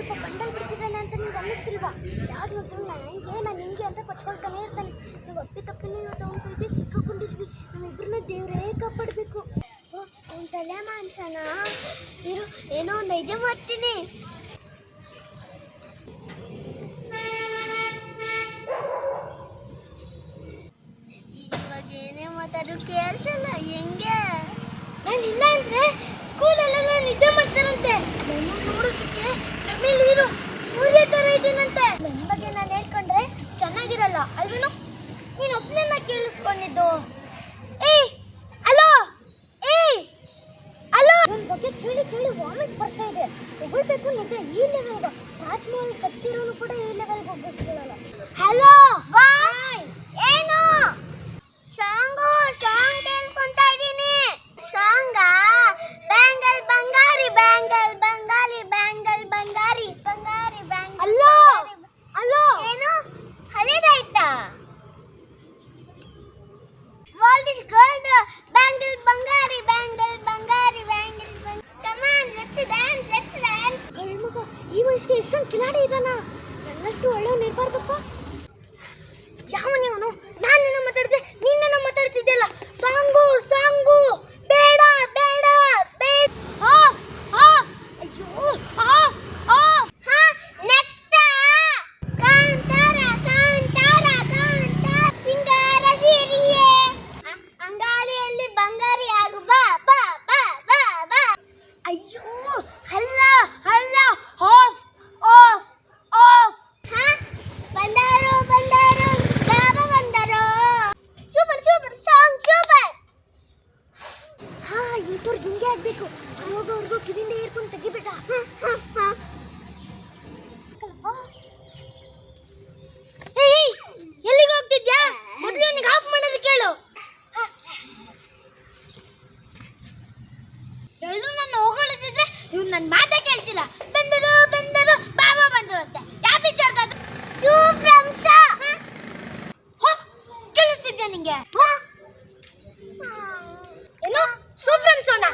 ಸ್ವಲ್ಪ ಬಂಡಲ್ ಬಿಡ್ತಿದ್ದಾನೆ ಅಂತ ನಿಮ್ಗೆ ಅನ್ನಿಸ್ತಿಲ್ವಾ? ಯಾರು ನೋಡಿದ್ರು ನಾನು ಹಂಗೆ? ನಾನು ಹಿಂಗೆ ಅಂತ ಕೊಚ್ಕೊಳ್ತಾನೆ ಇರ್ತಾನೆ. ನೀವು ಅಪ್ಪಿ ತಪ್ಪಿನ ಇವತ್ತು ಅವನ ಸಿಕ್ಕಾಕೊಂಡಿದ್ವಿ ನಮ್ಮಿಬ್ಬರನ್ನ ದೇವರೇ ಕಾಪಾಡಬೇಕು. ಅವ್ನ ತಲೆ ಮಾನ್ಸನ ಇರು, ಏನೋ ಒಂದು ನಿಜ ಮಾಡ್ತೀನಿ. ಮಾತಾಡು ಕೇಳಿಸಲ್ಲ, ಹೆಂಗೆ? ನಾನು ಇಲ್ಲ ಅಂದ್ರೆ ಸ್ಕೂಲಲ್ಲೆಲ್ಲ ನಿದ್ದೆ ಮಾಡ್ತಾರಂತೆ. ನೋಡು ತಮಿಳ್ ಹೀರೋ ಸೂರ್ಯ ತರ ಇದ್ದೀನಂತೆ ನನ್ನ ಬಗ್ಗೆ ನಾನು ಹೇಳ್ಕೊಂಡ್ರೆ ಚೆನ್ನಾಗಿರಲ್ಲ, ಅಲ್ವೇನೋ? ನೀನು ಒಬ್ಬನನ್ನ ಕೇಳಿಸ್ಕೊಂಡಿದ್ದು. ಏಯ್, ಅಲೋ ಏಯ್, ಅಲೋ. ನನ್ನ ಬಗ್ಗೆ ಕೇಳಿ ಕೇಳಿ ವಾಮಿಟ್ ಬರ್ತಾ ಇದೆ. ಹೊಗಳ್ಬೇಕು ನಿಜ ಈ ಲೆವೆಲ್ಗೆ ತಾಜ್ ಮಹಲ್ ಕಟ್ಸಿರೋನು ಕೂಡ ಈ ಲೆವೆಲ್ಗೆ ಹೋಗಿಸ್ಕೊಳ್ಳಲ್ಲ ಹಲೋ ಬಾಯ್ ಏನು ಸಾಂಗು ಸಾಂಗ್ ಕೇಳಿಸ್ಕೊಂತ ಇದ್ದೀನಿ ಸಾಂಗ ಬ್ಯಾಂಗಲ್ ಬಂಗಾರಿ ಬ್ಯಾಂಗಲ್ ಬಂಗಾಲಿ ಬ್ಯಾಂಗಲ್ ಬಂಗಾರಿ ಬಂಗಾರಿ ಬ್ಯಾಂಗಲ್ ಅಲ್ಲೋ ಅಲ್ಲೋ ಏನು ಹಳೇದಾಯ್ತಾ All this gold bangle ಬಂಗಾರಿ bangle Bangari bangle come on let's dance let's dance ಕಳ್ಮಗ ಈ ವಯಸ್ಸಿಗೆ ಇಷ್ಟೊಂದು ಕಿಲಾಡಿ ಇದಾನ ನನ್ನಷ್ಟು ಒಳ್ಳೆಯವನು ಇರ್ಬಾರ್ದಪ್ಪ ಯಾವನೇ ಅವನು ನಾನು ನಿನ್ನ ಮಾತಾಡ್ದೆ ನೀನ್ ನನ್ನ ಮಾತಾಡ್ತಿದ್ದೆಲ್ಲ ಸಾಂಗು ಸಾಂಗು ಬೇಡ ಬೇಡ ಬೇಡ ಆಫ್ ಆಫ್ ಅಯ್ಯೋ ಆಫ್ ಆಫ್ ಹಾ ನೆಕ್ಸ್ಟ್ ಕಾಂತಾರ ಕಾಂತಾರ ಕಾಂತಾರ ಸಿಂಗಾರ ಸಿರಿಯೇ ಅ- ಅಂಗಾರಿಯಲ್ಲಿ ಬಂಗಾರಿ ಆಗು ಬಾ ಬಾ ಬಾ ಬಾ ಬಾ ಅಯ್ಯೋ ಅಲ್ಲ ಅಲ್ಲ ಆಫ್ ಆಫ್ ಆಫ್ ಹಾ ಬಂದಾರು ಬಂದಾರು ಬಾಬಾ ಬಂದಾರು ಸೂಪರ್ ಸೂಪರ್ ಸಾಂಗ್ ಸೂಪರ್ ಹಾ ಇಂಥವ್ರಿಗೆ ಹಿಂಗೆ ಆಗ್ಬೇಕು ಹೋಗೋರ್ಗು ಕಿವಿಂದ ಏರ್ಕೊಂಡು ತೆಗಿಬೇಡ ಹ, ಹ, ಹ. ಏಯ್, ಎಲ್ಲಿಗೆ ಹೋಗ್ತಿದ್ಯಾ ಮೊದಲು ಇವನಿಗೆ ಆಫ್ ಮಾಡೋದು ಕೇಳು ಎಲ್ಲರೂ ನನ್ನ ಹೊಗಳಿದ್ರೆ ಇವ್ನು ನನ್ನ ಮಾತೇ ಕೇಳ್ತಿಲ್ಲ ಬಂದರು ಬಂದರು ಬಾಬಾ ಬಂದರು ಅಂತ ಯಾವ ವಿಚಾರದಾಗ ಸೂ ಫ್ರಮ್ ಸಾ ಕೇಳಿಸ್ತಿದ್ಯಾ ನಿಂಗೆ ಹ? ಏನು ಸೂ ಫ್ರಮ್ ಸೋನಾ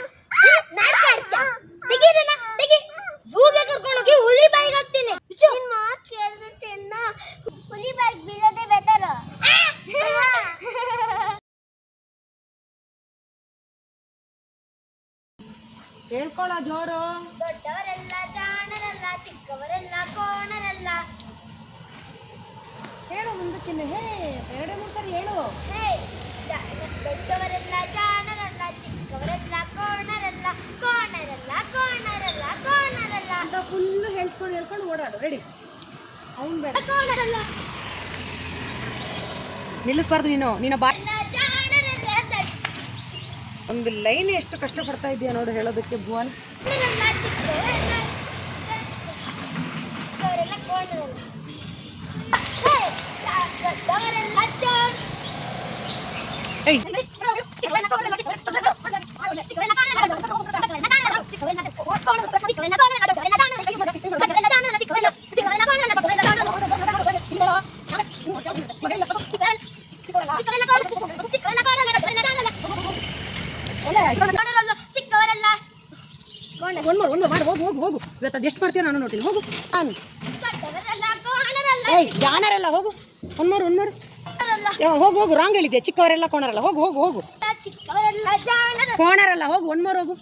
ನಾಟಕ ಆಡ್ತಾ ತೆಗೀದನ ತೆಗಿ ಝೂಗೆ ಕರ್ಕೊಂಡೋಗಿ ಹುಲಿ ಬಾಯಿಗೆ ಹಾಕ್ತೀನಿ ನಿನ್ ಮಾತು ಕೇಳಿದ್ರೆ ಹುಲಿ ಬಾಯಿಗೆ ಬೀಳೋದೇ ಬೆಟರ್ ಹೇಳ್ಕೊಳ ಜೋರು. ದೊಡ್ಡವರೆಲ್ಲ ಜಾಣರಲ್ಲ ಚಿಕ್ಕವರೆಲ್ಲ ಕೋಣರಲ್ಲ. ಹೇಳು ಮುಂದೆ ಚಿನ್ನ ಹೇ ಎರಡು ಮೂರು ಸರಿ ಹೇಳು. ಹೇ, ಜ- ದೊಡ್ಡವರೆಲ್ಲ ಜಾಣರಲ್ಲ ಚಿಕ್ಕವರೆಲ್ಲ ಕೋಣರೆಲ್ಲ ಕೋಣರೆಲ್ಲ ಕೋಣರೆಲ್ಲ ಕೋಣರಲ್ಲ. ಅಂತ ಫುಲ್ಲು ಹೇಳ್ಕೊಂಡು ಹೇಳ್ಕೊಂಡು ಓಡಾಡು ರೆಡಿ ಅವ್ನು ಬೇಡ. ಕೋಣರಲ್ಲ. ನಿಲ್ಲಿಸ್ಬಾರ್ದು ನೀನು ನೀನು ಬಾ. ಎಲ್ಲ ಜಾಣರಲ್ಲ ಸಣ್ಣ ಒಂದು ಲೈನ್ ಎಷ್ಟು ಕಷ್ಟಪಡ್ತಾ ಇದೆಯಾ ನೋಡು ಹೇಳೋದಕ್ಕೆ ಭುವನ್. ಚಿಕ್ಕವರೆಲ್ಲ ಚಿಕ್ಕವರೆಲ್ಲ ಚಿಕ್ಕವರೆಲ್ಲ ಕೋಣರಲ್ಲ ಹೇ, ಜ- ದೊಡ್ಡವರೆಲ್ಲ ಜಾಣ ಏಯ್ ಚಿಕ್ಕವರೆಲ್ಲ ಒಂದು ಮಾಡು ಒಂದು ಮಾಡು ಹೋಗು ಹೋಗು ಹೋಗು. ಇವತ್ತು ಅದು ಎಷ್ಟು ಮಾಡ್ತೀಯ ನಾನು ನೋಡ್ತೀನಿ. ಹೋಗು ಅನ್ ಏಯ್ ಜಾಣರಲ್ಲ ಹೋಗು. ಒಂದು ಮಾರು ಒಂದು ಮಾರು ಏ, ಹೋಗು ಹೋಗು ರಾಂಗ್ ಹೇಳಿದ್ದೆ ಚಿಕ್ಕವರೆಲ್ಲ ಕೋಣರಲ್ಲ ಹೋಗು ಹೋಗು ಹೋಗು. ಕೋಣರಲ್ಲ ಹೋಗು ಒನ್ ಮಾರು ಹೋಗು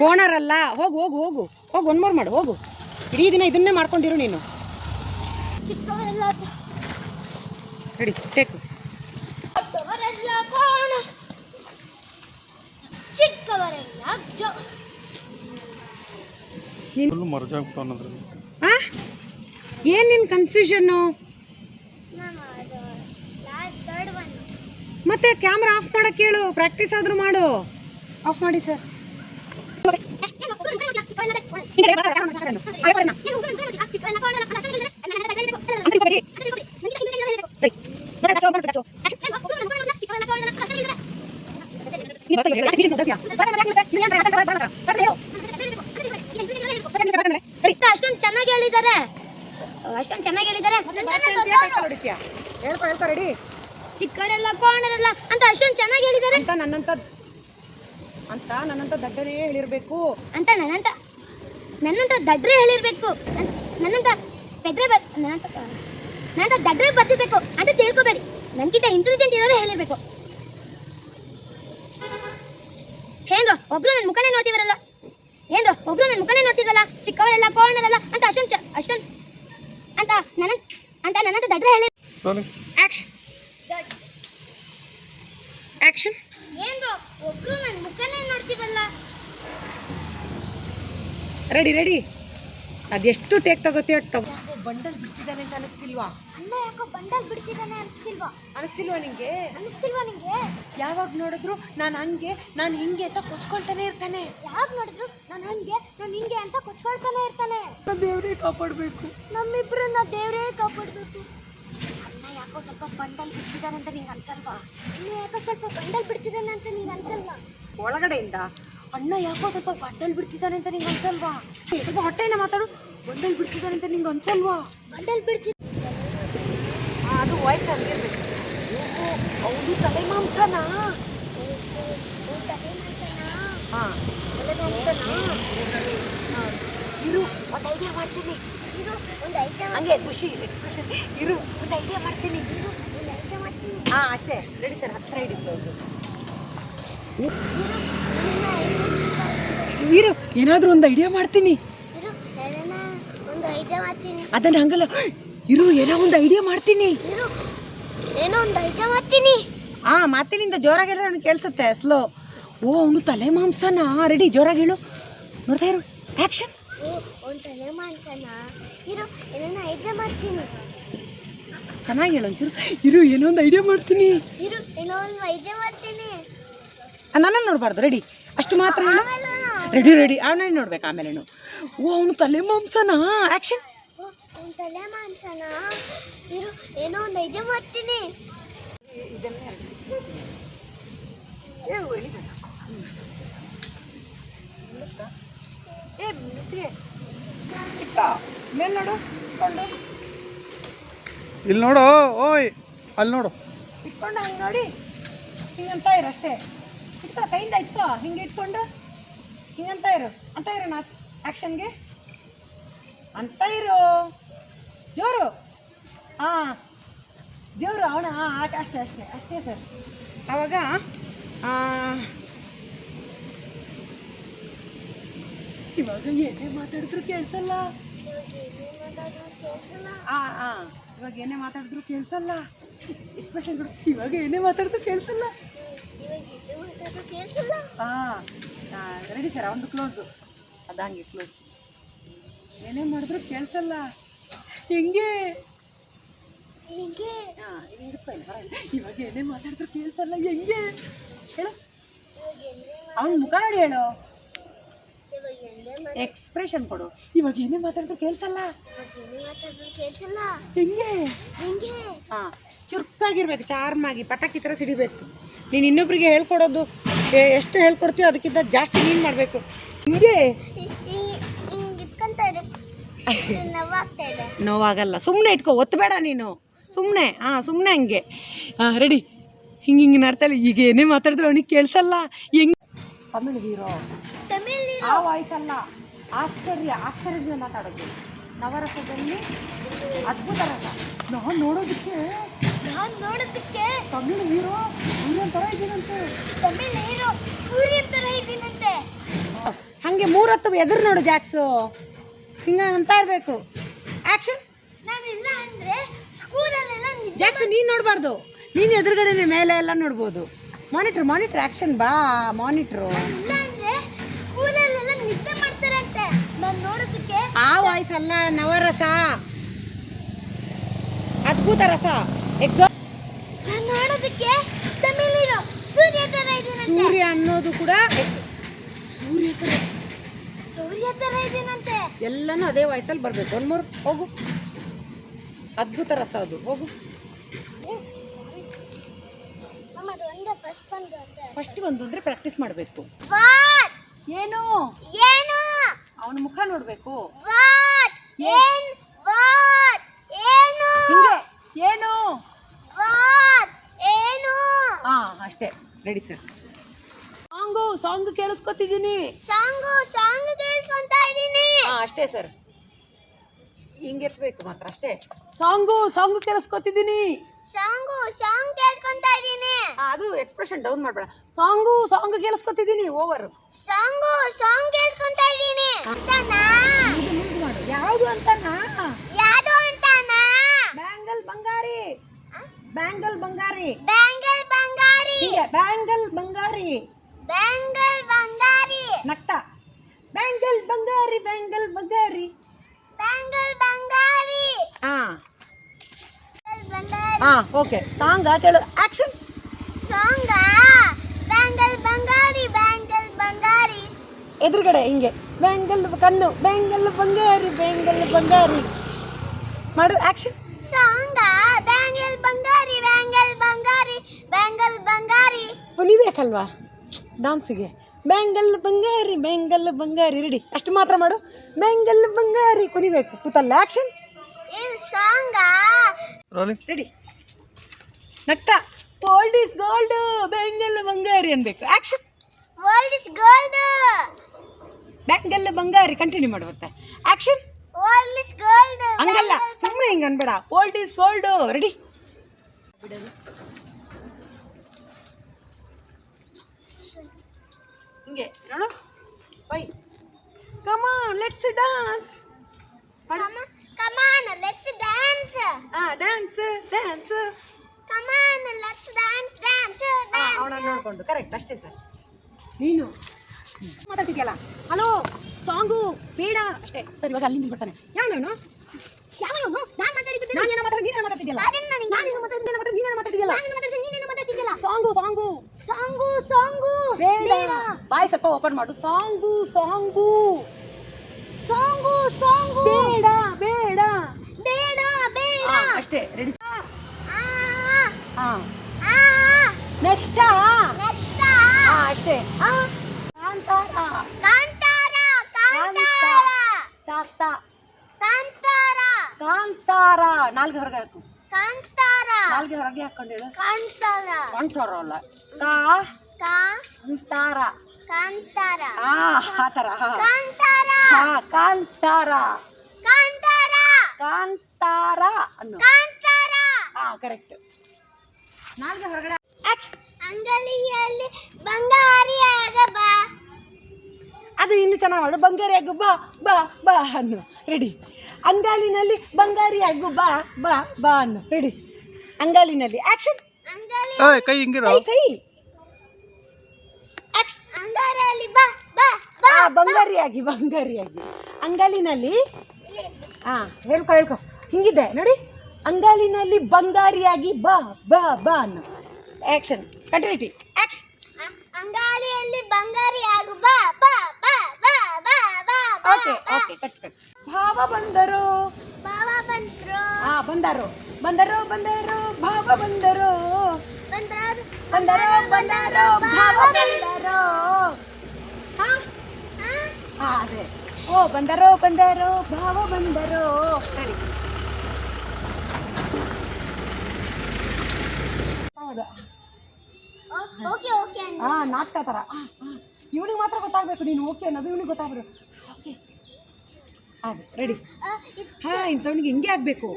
ಕೋಣರಲ್ಲ ಹೋಗು ಹೋಗು ಹೋಗು. ಹೋಗು ಒನ್ ಮಾರು ಮಾಡು ಹೋಗು. ಇಡೀ ದಿನ ಇದನ್ನೇ ಮಾಡ್ಕೊಂಡಿರು ನೀನು. ಚಿಕ್ಕವರೆಲ್ಲ ರೆಡಿ ಟೇಕು ದೊಡ್ಡವರೆಲ್ಲ ಕೋಣ ಚಿಕ್ಕವರೆಲ್ಲ ಜೋ ನೀನು ಫುಲ್ ಮರ್ಜಾಗ್ಬಿಟ್ಟು ಅನ್ನೋದ್ರಲ್ಲಿ. ಆ? ಏನು ನಿನ್ನ ಕನ್ಫ್ಯೂಷನ್ನು ನಾನು ಲಾಸ್ಟ್ ಥರ್ಡ್ ಒನ್ ಮತ್ತೆ ಕ್ಯಾಮ್ರಾ ಆಫ್ ಮಾಡಕ್ಕೆ ಹೇಳು ಪ್ರಾಕ್ಟೀಸ್ ಆದರೂ ಮಾಡು. ಆಫ್ ಮಾಡಿ ಸರ್ ಅಷ್ಟೊಂದು ಚೆನ್ನಾಗಿ ಹೇಳಿದ್ದಾರೆ ಅಷ್ಟೊಂದು ಚೆನ್ನಾಗಿ ಹೇಳಿದ್ದಾರೆ ಹೇಳ್ಕೊ ಹೇಳ್ಕೊ ರೆಡಿ ಚಿಕ್ಕವರೆಲ್ಲ ಕೋಣರೆಲ್ಲ ಅಂತ ಅಷ್ಟೊಂದು ಚೆನ್ನಾಗಿ ಹೇಳಿದ್ದಾರೆ ಅಂತ ನನ್ನಂತ ಅಂತ ನನ್ನಂತ ದಡ್ಡರೇ ಹೇಳಿರ್ಬೇಕು. ಅಂತ ನನ್ನಂತ ನನ್ನಂತ ದಡ್ರೆ ಹೇಳಿರ್ಬೇಕು. ನನ್- ನನ್ನಂತ ಪೆದ್ರೆ ನನ್ನಂತ ನನ್ನಂತ ದಡ್ರೆ ಬರ್ತಿರ್ಬೇಕು ಅಂತ ತಿಳ್ಕೊಬೇಡಿ. ನನಗಿಂತ ಇಂಟೆಲಿಜೆಂಟ್ ಇರೋರೇ ಹೇಳಿರ್ಬೇಕು. ಏನ್ರೋ ಒಬ್ರು ನನ್ನ ಮುಖನೇ ನೋಡ್ತಿವರಲ್ಲ ಏನ್ರೋ ಒಬ್ರು ನನ್ನ ಮುಖನೇ ನೋಡ್ತಿರಲ್ಲ ಚಿಕ್ಕವರೆಲ್ಲ ಕೋಣರಲ್ಲ ಅಂತ ಅಷ್ಟೊಂದು ಚ ಅಷ್ಟೊಂದು ಅಂತ ನನ್ನ ಅಂತ ನನ್ನಂತ ದಡ್ರೆ ಹೇಳಿ ಆಕ್ಷನ್ ಆಕ್ಷನ್. ಏನ್ರೋ ಒಬ್ರು ನನ್ನ ಮುಖನೇ ನೋಡ್ತೀವಲ್ಲ ರೆಡಿ ರೆಡಿ. ಅದೆಷ್ಟು ಟೇಕ್ ತಗೋತಿ ಅಷ್ಟು ತಗೋ. ಬಂಡಲ್ ಬಿಡ್ತಿದ್ದಾನೆ ಅಂತ ಅನಿಸ್ತಿಲ್ವಾ? ಅಣ್ಣ ಯಾಕೋ ಬಂಡಲ್ ಬಿಡ್ತಿದ್ದಾನೆ ಅನಿಸ್ತಿಲ್ವಾ? ಅನಿಸ್ತಿಲ್ವಾ ನಿಂಗೆ? ಅನಿಸ್ತಿಲ್ವಾ ನಿಂಗೆ? ಯಾವಾಗ ನೋಡಿದ್ರು ನಾನು ಹಂಗೆ ನಾನು ಹಿಂಗೆ ಅಂತ ಕೊಚ್ಕೊಳ್ತಾನೆ ಇರ್ತಾನೆ. ಯಾವಾಗ ನೋಡಿದ್ರು ನಾನು ಹಂಗೆ ನಾನು ಹಿಂಗೆ ಅಂತ ಕೊಚ್ಕೊಳ್ತಾನೆ ಇರ್ತಾನೆ. ದೇವರೇ ಕಾಪಾಡಬೇಕು. ನಮ್ಮಿಬ್ಬರನ್ನ ದೇವರೇ ಕಾಪಾಡಬೇಕು. ಅಣ್ಣ ಯಾಕೋ ಸ್ವಲ್ಪ ಬಂಡಲ್ ಬಿಡ್ತಿದ್ದಾನೆ ಅಂತ ನಿಂಗೆ ಅನ್ಸಲ್ವಾ? ಅಣ್ಣ ಯಾಕೋ ಸ್ವಲ್ಪ ಬಂಡಲ್ ಬಿಡ್ತಿದ್ದಾನೆ ಅಂತ ನಿಂಗೆ ಅನ್ಸಲ್ವಾ? ಒಳಗಡೆಯಿಂದ ಅಣ್ಣ ಯಾಕೋ ಸ್ವಲ್ಪ ಬಂಡಲ್ ಬಿಡ್ತಿದ್ದಾನೆ ಅಂತ ನಿಂಗೆ ಅನ್ಸಲ್ವಾ? ಸ್ವಲ್ಪ ಹೊಟ್ಟೆಯಿಂದ ಮಾತಾಡು. ಬಂಡಲ್ ಬಿಡ್ತಿದ್ದಾರೆ ಅಂತ ನಿಂಗೆ ಅನ್ಸಲ್ವಾ ಬಂಡಲ್ ಬಿಡ್ತಿ ಅದು ವಾಯ್ಸ್ ಹಂಗಿರ್ಬೇಕು ಅವನು ತಲೆ ಮಾಂಸನಾ? ಹಾಂ. ತಲೆ ಮಾಂಸನಾ ಹಾಂ. ಇರು ಒಂದು ಐಡಿಯಾ ಮಾಡ್ತೀನಿ. ಒಂದು ಐಡಿಯಾ ಜನ ಹಂಗೆ ಖುಷಿ ಎಕ್ಸ್ಪ್ರೆಷನ್ ಇರು ಒಂದು ಐಡಿಯಾ ಮಾಡ್ತೀನಿ. ಒಂದು ಐಡಿಯಾ ಮಾಡ್ತೀನಿ ಹಾಂ ಅಷ್ಟೇ. ರೆಡಿ ಸರ್ ಹತ್ತಿರ ಇಡಿ ಬ್ಲೌಸು. ಇರು ಏನಾದರೂ ಒಂದು ಐಡಿಯಾ ಮಾಡ್ತೀನಿ ಇರು ನನ್ನನ್ನ ಒಂದು ಐದು ಜನ ಮಾಡ್ತೀನಿ ಅದನ್ನ ಹಂಗಲ್ಲ. ಇರು ಏನೋ ಒಂದು ಐಡಿಯಾ ಮಾಡ್ತೀನಿ. ಇರು. ಏನೋ ಒಂದು ಐಡಿಯಾ ಮಾಡ್ತೀನಿ. ಆ ಮಾತಿನಿಂದ ಜೋರಾಗಿ ನನಗೆ ಕೇಳಿಸುತ್ತೆ ಸ್ಲೋ ಓ ಅವನು ತಲೆ ಮಾಂಸನ. ರೆಡಿ ಜೋರಾಗಿ ಹೇಳು. ನೋಡ್ತಾ ಇರು. ಆ್ಯಕ್ಷನ್ ತಲೆ ಮಾಂಸನ. ಇರು ಮಾಡ್ತೀನಿ. ಚೆನ್ನಾಗಿ ಹೇಳು ಒಂಚೂರು. ಇರು ಏನೋ ಒಂದು ಐಡಿಯಾ ಮಾಡ್ತೀನಿ. ಇರು ಏನೋ ಒಂದು ಮಾಡ್ತೀನಿ. ನನ್ನನ್ನು ನೋಡಬಾರ್ದು ರೆಡಿ ಅಷ್ಟು ಮಾತ್ರ ರೆಡಿ ರೆಡಿ ಅವನೇ ನೋಡ್ಬೇಕು ಆಮೇಲೆ ಓ ಅವನು ತಲೆ ಮಾಂಸನಾ. ಆ್ಯಕ್ಷನ್ ತಲೆ ಮಾಂಸನ? ಇರು ಏನೋ ಒಂದು ಐದು ಜನ ಮಾಡ್ತೀನಿ ಮೇಲೆ ನೋಡು ಇಟ್ಕೊಂಡು. ಇಲ್ಲಿ ನೋಡು ಓಯ್ ಅಲ್ಲಿ ನೋಡು. ಇಟ್ಕೊಂಡು ಹಂಗೆ ನೋಡಿ. ಹಿಂಗಂತ ಇರು ಅಷ್ಟೇ. ಇಟ್ಕೋ ಕೈಯಿಂದ ಇಟ್ಕೋ ಹಿಂಗೆ ಇಟ್ಕೊಂಡು. ಹಿಂಗಂತ ಇರು. ಅಂತ ಇರೋಣ ನಾ ಆ್ಯಕ್ಷನ್ಗೆ ಅಂತ ಇರು. ಜೋರು. ಹಾಂ ಜೋರು ಅವನ ಹಾಂ ಆಟ ಅಷ್ಟೇ ಅಷ್ಟೇ ಅಷ್ಟೇ ಸರ್. ಆವಾಗ ಇವಾಗ ಏನೇ ಮಾತಾಡಿದ್ರು ಕೇಳಿಸಲ್ಲ. ಹಾಂ ಹಾಂ ಇವಾಗ ಏನೇ ಮಾತಾಡಿದ್ರು ಕೇಳಿಸಲ್ಲ. ಎಕ್ಸ್ಪ್ರೆಷನ್ ಕೊಡು. ಇವಾಗ ಏನೇ ಮಾತಾಡಿದ್ರು ಕೇಳಿಸಲ್ಲ. ಹಾಂ ರೆಡಿ ಸರ್ ಒಂದು ಕ್ಲೋಸು ಅದಂಗೆ ಕ್ಲೋಸ್ ಏನೇ ಮಾಡಿದ್ರು ಕೇಳಿಸಲ್ಲ. ಹೆಂಗೆ. ಇವಾಗ ಏನೇ ಮಾತಾಡಿದ್ರು ಕೇಳಿಸಲ್ಲ ಹೆಂಗೆ? ಹೇಳು. ಅವನ್ ಮುಖ ನೋಡಿ ಹೇಳು. ಎಕ್ಸ್ಪ್ರೆಷನ್ ಕೊಡು. ಇವಾಗ ಏನೇ ಮಾತಾಡಿದ್ರು ಕೇಳಿಸಲ್ಲ. ಹೆಂಗೆ ಹೆಂಗೆ? ಹಾಂ ಚುರುಕಾಗಿರ್ಬೇಕು ಚಾರ್ಮಾಗಿ ಪಟಾಕಿ ಥರ ಸಿಡಿಬೇಕು. ನೀನು ಇನ್ನೊಬ್ರಿಗೆ ಹೇಳ್ಕೊಡೋದು ಎಷ್ಟು ಹೇಳ್ಕೊಡ್ತೀಯೋ ಅದಕ್ಕಿಂತ ಜಾಸ್ತಿ ನೀನು ಮಾಡಬೇಕು. ಹಿಂಗೆ? ನೋವಾಗಲ್ಲ. ಸುಮ್ಮನೆ ಇಟ್ಕೋ ಒತ್ತಬೇಡ ನೀನು. ಸುಮ್ಮನೆ ಹಾಂ ಸುಮ್ಮನೆ ಹಂಗೆ. ಹಾಂ ರೆಡಿ ಹಿಂಗೆ ಹಿಂಗೆ ನಡ್ತಾಳೆ. ಈಗ ಏನೇ ಮಾತಾಡಿದ್ರು ಅವನಿಗೆ ಕೇಳಿಸಲ್ಲ. ಹೆಂಗೆ ತಮಿಳು ಹೀರೋ. ತಮಿಳ್ ಆ ವಾಯ್ಸಲ್ಲ. ಆಶ್ಚರ್ಯ ಆಶ್ಚರ್ಯದಿಂದ ಮಾತಾಡೋದು. ನವರಸದಲ್ಲಿ ಅದ್ಭುತ ರಸ. ನಾನು ನೋಡೋದಕ್ಕೆ ನಾನು ನೋಡೋದಕ್ಕೆ ತಮಿಳು ಹೀರೋ ಸೂರ್ಯನ ಥರ ಇದ್ದೀನಂತೆ. ತಮಿಳು ಹೀರೋ ಸೂರ್ಯನ ಥರ ಇದ್ದೀನಂತೆ. ಹಾಗೆ ಮೂರತ್ತು ಎದುರು ನೋಡು ಜಾಕ್ಸು. ಹಿಂಗೆ ಅಂತ ಇರಬೇಕು. ನಾನಿಲ್ಲ ಅಂದ್ರೆ ಸ್ಕೂಲಲ್ಲೆಲ್ಲ ಜಾಕ್ಸನ್ ನೀನು ನೋಡಬಾರ್ದು. ನೀನು ಎದುರುಗಡೆನೆ ಮೇಲೆ ಎಲ್ಲ ನೋಡ್ಬೋದು. ಮಾನಿಟ್ರ್ ಮಾನಿಟ್ರ್ ಆ್ಯಕ್ಷನ್ ಬಾ ಮಾನಿಟ್ರು ಇಲ್ಲ ಅಂದ್ರೆ ಸ್ಕೂಲಲ್ಲೆಲ್ಲ ನಿದ್ದೆ ಮಾಡ್ತಾರಂತೆ. ನಾನು ನೋಡೋದಕ್ಕೆ ಆ ವಾಯ್ಸ್ ಅಲ್ಲ ನವರಸ. ಅದ್ಭುತ ರಸ. ಎಕ್ಸಾ ನಾನು ನೋಡೋದಕ್ಕೆ ಸೂರ್ಯ ಥರ ಇದ್ದೀನಂತೆ. ಸೂರ್ಯ ಅನ್ನೋದು ಕೂಡ ಸೂರ್ಯ ಥರ ಸೂರ್ಯ ಥರ ಇದ್ದೀನಂತೆ ಎಲ್ಲನೂ ಅದೇ ವಾಯ್ಸಲ್ಲಿ ಬರಬೇಕು. ಒಂದು ಮೂರು ಹೋಗು. ಅದ್ಭುತ ರಸ ಅದು. ಹೋಗು. ಫಸ್ಟ್ ಒಂದು ಅಂದರೆ ಪ್ರಾಕ್ಟೀಸ್ ಮಾಡಬೇಕು. ಏನು? ಏನು? ಅವನ ಮುಖ ನೋಡಬೇಕು. ಏನ್? ಏನು? ಏನು? ಹಾ ಅಷ್ಟೇ. ರೆಡಿ ಸರ್ ಸಾಂಗು ಸಾಂಗ್ ಕೇಳಿಸ್ಕೊತಿದ್ದೀನಿ ಸಾಂಗು ಸಾಂಗ್ ಹಾ ಅಷ್ಟೇ ಸರ್. ಹಿಂಗಿರ್ಬೇಕು ಮಾತ್ರ ಅಷ್ಟೇ. ಸಾಂಗು ಸಾಂಗ್ ಕೇಳಿಸ್ಕೊತಿದ್ದೀನಿ. ಸಾಂಗು ಸಾಂಗ್ ಕೇಳ್ಕೊಂತಾ ಇದೀನಿ ಹಾ ಅದು ಎಕ್ಸ್ಪ್ರೆಷನ್ ಡೌನ್ ಮಾಡ್ಬೇಡ. ಸಾಂಗು ಸಾಂಗ್ ಕೇಳಿಸ್ಕೊತಿದ್ದೀನಿ ಓವರ್ ಸಾಂಗು ಸಾಂಗ್ ಕೇಳ್ಕೊಂತ ಇದ್ದೀನಿ ಅಂತನಾ ಮಾಡು ಯಾವುದು ಅಂತನಾ ಯಾವುದು ಅಂತನಾ ಬ್ಯಾಂಗಲ್ ಬಂಗಾರಿ ಬ್ಯಾಂಗಲ್ ಬಂಗಾರಿ ಬ್ಯಾಂಗಲ್ ಬಂಗಾರಿ ಹೀಗೆ ಬ್ಯಾಂಗಲ್ ಬಂಗಾರಿ ಬ್ಯಾಂಗಲ್ ಬಂಗಾರಿ ನಗ್ತಾ ಬ್ಯಾಂಗಲ್ ಬಂಗಾರಿ ಬ್ಯಾಂಗಲ್ ಬಂಗಾರಿ ಬ್ಯಾಂಗಲ್ ಬಂಗಾರಿ ಹಾ ಬ್ಯಾಂಗಲ್ ಬಂಗಾರಿ ಹಾ ಓಕೆ ಸಾಂಗ್ ಕೇಳು. Action song. ಬ್ಯಾಂಗಲ್ ಬಂಗಾರಿ ಬ್ಯಾಂಗಲ್ ಬಂಗಾರಿ. ಎದುರುಗಡೆ ಹಿಂಗೆ. ಬ್ಯಾಂಗಲ್ ಕಣ್ಣು ಬ್ಯಾಂಗಲ್ ಬಂಗಾರಿ ಬ್ಯಾಂಗಲ್ ಬಂಗಾರಿ. ಮಾಡು ಆಕ್ಷನ್ ಸಾಂಗ. ಬ್ಯಾಂಗಲ್ ಬಂಗಾರಿ ಬ್ಯಾಂಗಲ್ ಬಂಗಾರಿ ಬ್ಯಾಂಗಲ್ ಬಂಗಾರಿ. ಕುನಿಬೇಕಲ್ವಾ ಡಾನ್ಸಿಗೆ ಬ್ಯಾಂಗಲ್ ಬಂಗಾರಿ ಬ್ಯಾಂಗಲ್ ಬಂಗಾರಿ. ರೆಡಿ ಅಷ್ಟು ಮಾತ್ರ ಮಾಡು. ಬ್ಯಾಂಗಲ್ ಬಂಗಾರಿ. ಕುಣಿಬೇಕು ಕೂತಲ್ಲ ಆಕ್ಷನ್ ಏನು ಸಾಂಗ. ರೆಡಿ ನಗ್ತಾ. ಗೋಲ್ಡ್ ಇಸ್ ಗೋಲ್ಡ್ ಬೆಂಗಲ್ ಬಂಗಾರಿ ಅನ್ಬೇಕು. Action world is gold bangle Bangari. Continue ಮಾಡು ಮತ್ತೆ. ಆಕ್ಷನ್ ವರ್ಲ್ಡ್ ಇಸ್ ಗೋಲ್ಡ್ ಹಂಗಲ್ಲ. ಸುಮ್ಮನೆ ಹಿಂಗೆ ಅನ್ಬೇಡ. ಗೋಲ್ಡ್ ಇಸ್ ಗೋಲ್ಡ್ ರೆಡಿ ಹಿಂಗೆ. ನೋಡು. Bye. Come let's dance come let's dance ಆ ಡ್ಯಾನ್ಸ್ ಡ್ಯಾನ್ಸ್ ನೋಡ್ಕೊಂಡು. ಕರೆಕ್ಟ್ ಅಷ್ಟೇ ಸರ್ ನೀನು? ಮಾತಾಡ್ತಿದ್ಯಲ್ಲ? ಹಲೋ ಸಾಂಗು ಬೇಡ. ಅಷ್ಟೇ. ಸರಿ ಇವಾಗ ಅಲ್ಲಿಂದ ಬರ್ತಾನೆ. ಯಾವನು? ನಾನ್ ನಾನೇನೋ ನೀನೇನೋ ಮಾತಾಡ್ತಿದ್ಯಲ್ಲ? ನಾನೇನು? ನೀನೇನೋ ಮಾತಾಡ್ತಿದ್ಯಲ್ಲ? ಸಾಂಗು ಸಾಂಗು ಸಾಂಗು ಸಾಂಗು ಬೇಡ. ಬಾಯ್ ಸ್ವಲ್ಪ ಓಪನ್ ಮಾಡು. ಸಾಂಗು ಸಾಂಗು ಸಾಂಗು ಸಾಂಗು ಬೇಡ ಬೇಡ ಆ, ಅಷ್ಟೇ ರೆಡಿ ಆ, ಹಾ ಆ, ನೆಕ್ಸ್ಟ್. ಅಷ್ಟೇ. ಆ, ಕಾಂತಾರ. ಕಾಂತಾರ ಕಾಂತಾರ. ತಾತ ಕಾಂತಾರ. ಕಾಂತಾರ. ನಾಲ್ಗೆ ಹೊರಗೆ ಹಾಕು. ಕಾಂತಾರ. ನಾಲ್ಗೆ ಹೊರಗೆ ಹಾಕೊಂಡು ಹೇಳು. ಕಾಂತಾರ. ಕಾಂತಾರ ಅಲ್ಲ. ಕಾ? ಕಾಂತಾರ. ಕಾಂತಾರ. ಆ ಆ ಥರ. ಹಾ. ಕಾಂತಾರ. ಹಾ ಕಾಂತಾರ. ಕಾಂತಾರ. ಕಾಂತಾರ ಅನ್ನು. ಕಾಂತಾರ. ಹಾ ಕರೆಕ್ಟ್. ನಾಲ್ಗೆ ಹೊರಗಡೆ ಅಂಗಡಿಯಲ್ಲಿ ಬಂಗಾರಿಯಾಗ ಬಾ ಅದು ಇನ್ನು ಚೆನ್ನಾಗಿ ಮಾಡು ಬಂಗಾರಿ ಆಗು ಬಾ ಬಾ ಬಾ ಅನ್ನು ರೆಡಿ. ಅಂಗಾಲಿನಲ್ಲಿ ಬಂಗಾರಿ ಆಗು ಬಾ ಬಾ ಬಾ ಅನ್ನು ರೆಡಿ. ಅಂಗಾಲಿನಲ್ಲಿ ಆಕ್ಷನ್. ಕೈ ಹಿಂಗಿರೋ. ಕೈ. ಬಂಗಾರಿಯಾಗಿ ಬಂಗಾರಿಯಾಗಿ. ಅಂಗಾಲಿನಲ್ಲಿ ಹಾ ಹೇಳ್ಕೊ ಹೇಳ್ಕೊ. ಹಿಂಗಿದೆ ನೋಡಿ. ಅಂಗಾಲಿನಲ್ಲಿ ಬಂಗಾರಿಯಾಗಿ ಬಾ ಬಾ ಬಾ ಅನ್ನು. Action continuity. ಆಚ ಅಂಗಾಲಿಯಲ್ಲಿ ಬಂಗಾರಿ ಬಂಗಾರಿಯಾಗು ಬಾ ಬಾ ಬಾ. Okay okay cut cut. ಭಾವ ಬಂದರು. ಭಾವ ಬಂದರು. ಹಾ ಬಂದರು. ಬಂದರು ಬಂದರು ಭಾವ ಬಂದರು. ಬಂದ್ರು ಬಂದರು ಬಂದರು ಭಾವ ಬಂದರು. ಹಾ? ಹಾ? ಅದೇ. ಓ ಬಂದರು ಬಂದರು ಭಾವ ಬಂದರು. ಸರಿ. ಹೌದಾ? Okay okay. ಹಾ ನಾಟಕ ಥರ ಇವನಿಗೆ ಮಾತ್ರ ಗೊತ್ತಾಗಬೇಕು ನೀನು. ಓಕೆ ಅನ್ನೋದು ಇವನಿಗೆ ಗೊತ್ತಾಗ್ಬಿಡು. ಅದೇ ರೆಡಿ ಹಾಂ ಹಾ ಇಂಥವ್ನಿಗೆ ಹಿಂಗೆ ಆಗಬೇಕು.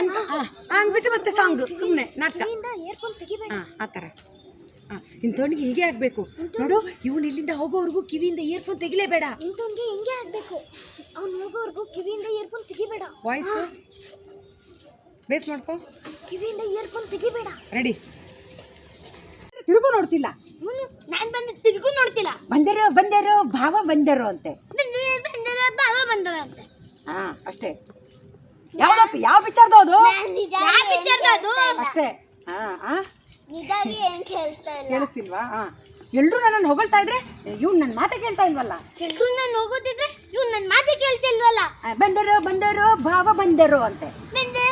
ಅಂತ ಹಾಂ ಅಂದ್ಬಿಟ್ಟು ಮತ್ತೆ ಸಾಂಗ್ ಸುಮ್ಮನೆ ನಾಟಕ. ಹಾಂ ಆ ಥರ. ಹಾಂ ಇಂಥವ್ನಿಗೆ ಹೀಗೆ ಆಗಬೇಕು. ನೋಡು ಇವನು ಇಲ್ಲಿಂದ ಹೋಗೋವರೆಗೂ ಕಿವಿಯಿಂದ ಇಯರ್ಫೋನ್ ತೆಗಿಲೇಬೇಡ. ಇಂಥವ್ನಿಗೆ ಹಿಂಗೆ ಆಗಬೇಕು. ಅವ್ನು ಹೋಗೋವರೆಗೂ ಕಿವಿಯಿಂದ ಇಯರ್ಫೋನ್ ತೆಗಿಬೇಡ. ವಾಯ್ಸು ಬೇಸ್ ಮಾಡ್ಕೊ ಕಿವಿಯಿಂದ ಇಯರ್ಫೋನ್ ತೆಗಿಬೇಡ. ರೆಡಿ ತಿರುಗು ನೋಡ್ತಿಲ್ಲ. ನಾನು ಬಂದು ತಿರುಗು ನೋಡ್ತಿಲ್ಲ. ಬಂದರು ಬಂದರು ಭಾವ ಬಂದರು ಅಂತೆ. ಭಾವ ಬಂದರೆ ಬಂದರು ಅಂತ. ಹಾ ಅಷ್ಟೇ. ಯಾವ್ದಪ್ಪ ಯಾವ ಪಿಕ್ಚರ್ದು ಅದು? ಯಾವ ಪಿಕ್ಚರ್ ಅದು? ಅಷ್ಟೇ. ಹಾಂ ಹಾ ನಿಜಾಗಿ ಏನ್ ಕೇಳ್ತಾ ಇಲ್ಲ. ಕೇಳಿಸ್ತಿಲ್ವಾ? ಹಾಂ. ಎಲ್ಲರೂ ನನ್ನನ್ನು ಹೊಗಳ್ತಾ ಇದ್ರೆ ಇವ್ನು ನನ್ನ ಮಾತೇ ಕೇಳ್ತಾ ಇಲ್ವಲ್ಲ? ಎಲ್ರು ನಾನು ಹೋಗೋದಿದ್ರೆ ಇವ್ನು ನನ್ನ ಮಾತೇ ಕೇಳ್ತಿಲ್ವಲ್ಲ ಇಲ್ವಲ್ಲ? ಬಂದರು ಬಂದರು ಭಾವ ಬಂದರು ಅಂತೆ. ಬಂದರೆ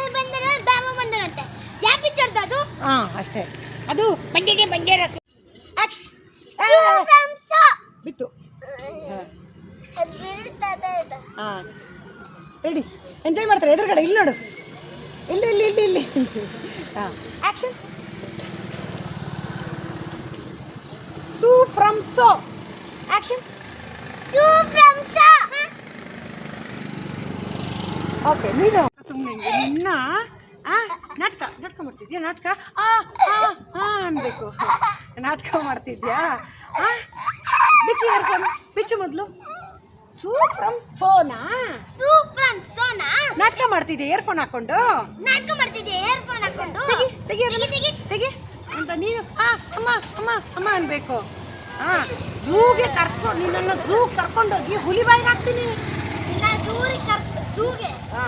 ಭಾವ ಬಂದರು ಬಂದರಂತೆ ಯಾವ ಪಿಕ್ಚರ್ದು ಅದು? ಹಾ ಅಷ್ಟೇ. ಅದು ಬಂಡಿಗೆ ಬಂಡೆ ಬಿತ್ತು ಹಾಂ. ರೆಡಿ. ಎಂಜಾಯ್ ಮಾಡ್ತಾರೆ. ಎದುರುಗಡೆ. ಇಲ್ಲಿ ನೋಡು. ಇಲ್ಲಿ ಇಲ್ಲಿ ಇಲ್ಲಿ ಇಲ್ಲಿ ಹಾ action Su from So action Su from So okay ನೀನು. ಸುಮ್ಮನೆ ನಿನ್ನ ನಾಟಕ ಮಾಡ್ತಿದ್ಯಾ? ನಾಟಕ? ಆ ಆ ಅನ್ಬೇಕು. ನಾಟಕ ಮಾಡ್ತಿದ್ಯಾ? ಆ? ಬಿಚ್ಚು ಯಾರು ಬಿಚ್ಚು ಮೊದಲು. ಸೂ ಫ್ರಮ್ ಸೋನಾ? ಸೂ ಫ್ರಮ್ ಸೋನಾ? ನಾಟಕ ಮಾಡ್ತಿದ್ಯಾ ಇಯರ್ಫೋನ್ ಹಾಕೊಂಡು? ನಾಟಕ ಮಾಡ್ತಿದ್ದೆ ಇಯರ್ಫೋನ್ ಹಾಕೊಂಡು? ತೆಗಿ ತೆಗಿ ತೆಗಿ, ಅಂತ ನೀನು ಆ ಅಮ್ಮ ಅಮ್ಮ ಅಮ್ಮ ಅನ್ಬೇಕು. ಹಾ ಝೂಗೆ ಕರ್ಕೊಂಡು ನಿನ್ನನ್ನು ಝೂ ಕರ್ಕೊಂಡೋಗಿ ಹುಲಿ ಬಾಯಿಗೆ ಹಾಕ್ತೀನಿ. ಇನ್ನ ಝೂರಿ ಕರ್ ಝೂಗೆ? ಹಾ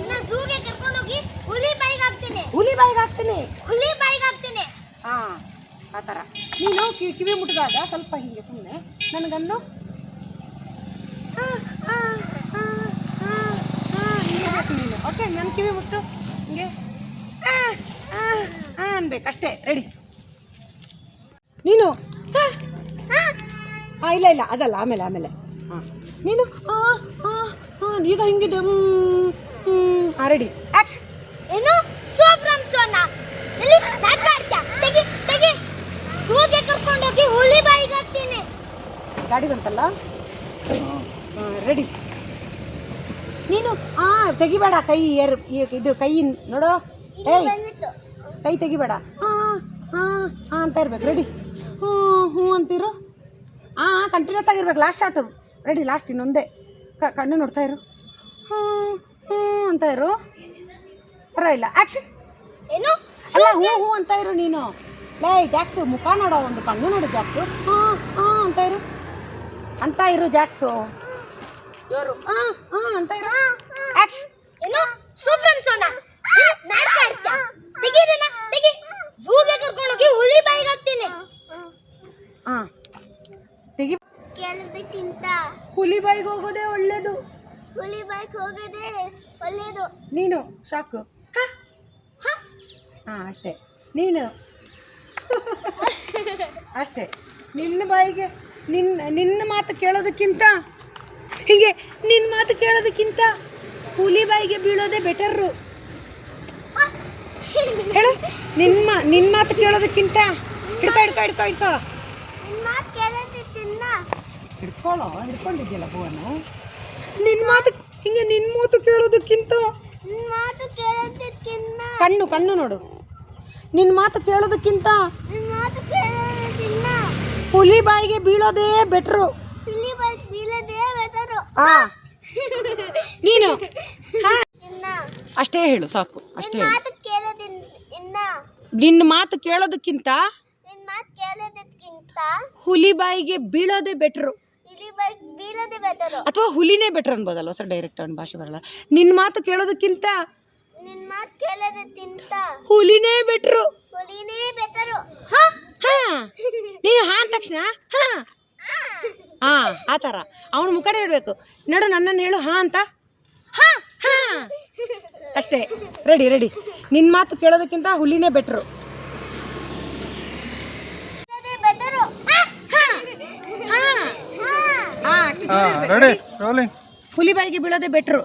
ಇನ್ನ ಝೂಗೆ ಕರ್ಕೊಂಡೋಗಿ ಹುಲಿ ಬಾಯಿಗೆ ಹಾಕ್ತೀನಿ ಹುಲಿ ಬಾಯಿಗೆ ಹಾಕ್ತೀನಿ ಹುಲಿ ಬಾಯಿಗೆ ಹಾಕ್ತೀನಿ ಹಾ ಆ ಥರ. ನೀನು ಕಿವಿ ಕಿವಿ ಮುಟ್ಟಿದಾಗ ಸ್ವಲ್ಪ ಹಿಂಗೆ ಸುಮ್ಮನೆ ನನಗನ್ನು. ಹಿಂಗೆ ನೀನು. ಓಕೆ ನನ್ನ ಕಿವಿ ಮುಟ್ಟು. ಹಿಂಗೆ. ಅನ್ಬೇಕು ಅಷ್ಟೇ ರೆಡಿ. ನೀನು. ಹಾ ಇಲ್ಲ ಇಲ್ಲ. ಅದಲ್ಲ ಆಮೇಲೆ ಆಮೇಲೆ. ಹಾಂ ನೀನು. ಈಗ ಹಿಂಗಿದೆ. ಹ್ಞೂ. ಆ ರೆಡಿ ಆ್ಯಕ್ಷನ್ ಏನು ಸೂ ಫ್ರಮ್ ಸೋನಾ ಎಲ್ಲಿ ನಾಟಕ ಆಡ್ತ್ಯಾ ತೆಗಿ ತೆಗಿ ಝೂಗೆ ಕರ್ಕೊಂಡೋಗಿ ಹುಲಿ ಬಾಯಿಗೆ ಹಾಕ್ತೀನಿ ಗಾಡಿ ಬಂತಲ್ಲ? ರೆಡಿ ನೀನು ಆ ತೆಗಿಬೇಡ ಕೈ ಏರ್ ಇದು ಕೈ ನೋಡು. ಏಯ್ ಕೈ ತೆಗಿಬೇಡ. ಹಾಂ ಹಾಂ ಹಾಂ ಅಂತ ಇರ್ಬೇಕು ರೆಡಿ ಹ್ಞೂ ಹ್ಞೂ ಅಂತಿರು. ಹಾಂ ಕಂಟಿನ್ಯೂಸ್ ಆಗಿರ್ಬೇಕು ಲಾಸ್ಟ್ ಶಾಟ್ ರೆಡಿ ಲಾಸ್ಟ್ ಇನ್ನೊಂದೇ. ಕಣ್ಣು ನೋಡ್ತಾ ಇರು. ಹ್ಞೂ ಹ್ಞೂ ಅಂತ ಇರು. ಪರವಾಗಿಲ್ಲ. ಆ್ಯಕ್ಷನ್ ಏನು? ಅಲ್ಲ ಹ್ಞೂ ಹ್ಞೂ ಅಂತ ಇರು ನೀನು. ಲೈ ಜಾಕ್ಸು ಮುಖ ನೋಡೋ ಒಂದು ಕಣ್ಣು ನೋಡು ಜಾಕ್ಸು. ಹಾಂ ಹಾಂ ಅಂತ ಇರು. ಅಂತ ಇರು ಜಾಕ್ಸು. ಜೋರು ಹಾಂ ಹಾಂ ಅಂತ ಇರು. ಆ್ಯಕ್ಷನ್ ಏನು ಸೂ ಫ್ರಮ್ ಸೋನಾ ನಾಟಕ ಆಡ್ತ್ಯಾ? ತೆಗಿ ಇದನ್ನ ತೆಗಿ. ಝೂಗೆ ಕರ್ಕೊಂಡೋಗಿ ಹುಲಿ ಬಾಯಿಗೆ ಹಾಕ್ತೀನಿ. ಹಾಂ ತೆಗಿ. ಕೇಳೋದಕ್ಕಿಂತ ಹುಲಿ ಬಾಯಿಗೆ ಹೋಗೋದೇ ಒಳ್ಳೇದು. ಹುಲಿ ಬಾಯಿಗೆ ಹೋಗೋದೇ ಒಳ್ಳೇದು. ನೀನು ಸಾಕು. ಹಾಂ? ಅಷ್ಟೇ. ನೀನು. ಅಷ್ಟೇ. ನಿನ್ನ ಬಾಯಿಗೆ ನಿನ್ನ ನಿನ್ನ ಮಾತು ಕೇಳೋದಕ್ಕಿಂತ ಹೀಗೆ ನಿನ್ನ ಮಾತು ಕೇಳೋದಕ್ಕಿಂತ ಹುಲಿ ಬಾಯಿಗೆ ಬೀಳೋದೇ ಬೆಟರ್ರು ಹೇಳು ನಿನ್ನ ನಿನ್ನ ಮಾತು ಕೇಳೋದಕ್ಕಿಂತ ಹಿಡ್ಕೊ ಹಿಡ್ಕೊ ಹಿಡ್ಕೊ ಹಿಡ್ಕೊ. ಹಿಡ್ಕೊಳ್ಳೋ ಹಿಡ್ಕೊಂಡಿದ್ಯಲ್ಲ ಭುವನ? ನಿನ್ನ ಮಾತು ಹಿಂಗೆ ನಿನ್ನ ಮಾತು ಕೇಳೋದಕ್ಕಿಂತ ಕಣ್ಣು ಕಣ್ಣು ನೋಡು. ನಿನ್ನ ಮಾತು ಕೇಳೋದಕ್ಕಿಂತ ನಿನ್ನ ಮಾತು ಕೇಳೋದಕ್ಕಿಂತ ಹುಲಿ ಬಾಯಿಗೆ ಬೀಳೋದೇ ಬೆಟ್ರು ಹುಲಿ ಬಾಯಿಗೆ ಬೀಳೋದೇ ಬೆಟರು ಆ. ನೀನು. ಹಾ. ಇನ್ನ. ಅಷ್ಟೇ ಹೇಳು ಸಾಕು. ಅಷ್ಟೇ ನಿನ್ ನಿನ್ನ ಮಾತು ಕೇಳೋದಕ್ಕಿಂತ ನಿನ್ ಹುಲಿ ಬಾಯಿಗೆ ಬೀಳೋದೇ ಬೆಟ್ರು ಅಥವಾ ಹುಲಿನೇ ಬೆಟ್ರ್ ಅನ್ಬೋದಲ್ವ? ಸರ್ ಡೈರೆಕ್ಟ್ ಅವ್ನ ಭಾಷೆ ಬರಲ್ಲ. ನಿನ್ನ ಮಾತು ಕೇಳೋದಕ್ಕಿಂತ ನಿನ್ ಮಾತು ಕೇಳೋದಕ್ಕಿಂತ ಹುಲಿನೇ ಬೆಟ್ರು ಹುಲಿನೇ ಬೆಟರು ಹಾ ನೀನು ಹಾ ಅಂದ ತಕ್ಷಣ? ಹಾ. ಹಾ ಆ ಥರ. ಅವನ ಮುಖನೇ ಇಡಬೇಕು ನೋಡು ನನ್ನನ್ನು ಹೇಳು ಹಾ ಅಂತ. ಹಾ ಹಾ. ಅಷ್ಟೇ. Ready ready. ನಿನ್ನ ಮಾತು ಕೇಳೋದಕ್ಕಿಂತ ಹುಲಿನೇ ಬೆಟ್ರು. ಬೆಟರು ಹಾ ಹಾ. ಹಾ ಹಾ ಅಷ್ಟು ಹಾಂ ರೆಡಿ ರೋಲಿಂಗ್ ಹುಲಿ ಬಾಯಿಗೆ ಬೀಳೋದೇ ಬೆಟ್ರು.